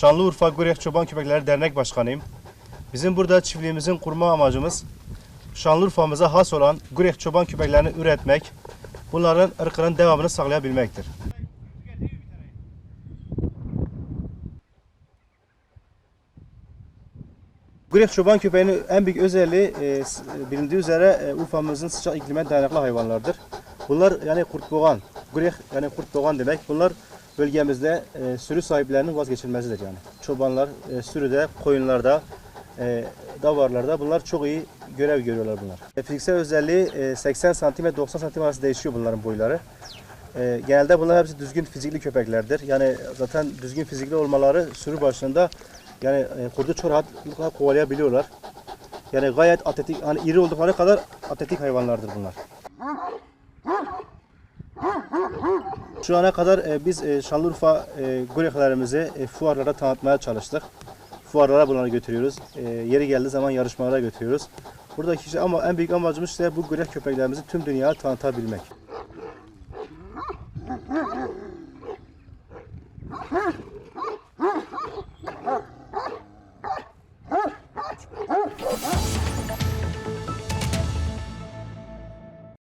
Şanlıurfa Gurek Çoban Köpekleri Dernek Başkanıyım. Bizim burada çiftliğimizin kurma amacımız Şanlıurfa'mıza has olan Gurek Çoban köpeklerini üretmek, bunların ırkının devamını sağlayabilmektir. Gurek çoban köpeğinin en büyük özelliği e, s- bilindiği üzere e, Urfa'mızın sıcak iklime dayanıklı hayvanlardır. Bunlar yani kurtboğan, Gurek yani kurtboğan demek. Bunlar bölgemizde e, sürü sahiplerinin vazgeçilmezidir yani. Çobanlar e, sürüde, koyunlarda, e, davarlarda bunlar çok iyi görev görüyorlar bunlar. E, fiziksel özelliği e, 80 santim ve 90 santim arası değişiyor bunların boyları. E, genelde bunlar hepsi düzgün fizikli köpeklerdir. Yani zaten düzgün fizikli olmaları sürü başında yani e, kurdu çok rahat kovalayabiliyorlar. Yani gayet atletik, hani iri oldukları kadar atletik hayvanlardır bunlar. Şu ana kadar e, biz e, Şanlıurfa e, gureklerimizi e, fuarlara tanıtmaya çalıştık. Fuarlara bunları götürüyoruz. Yeri geldiği zaman yarışmalara götürüyoruz. Buradaki işte ama en büyük amacımız işte bu gurek köpeklerimizi tüm dünyaya tanıtabilmek. Huh?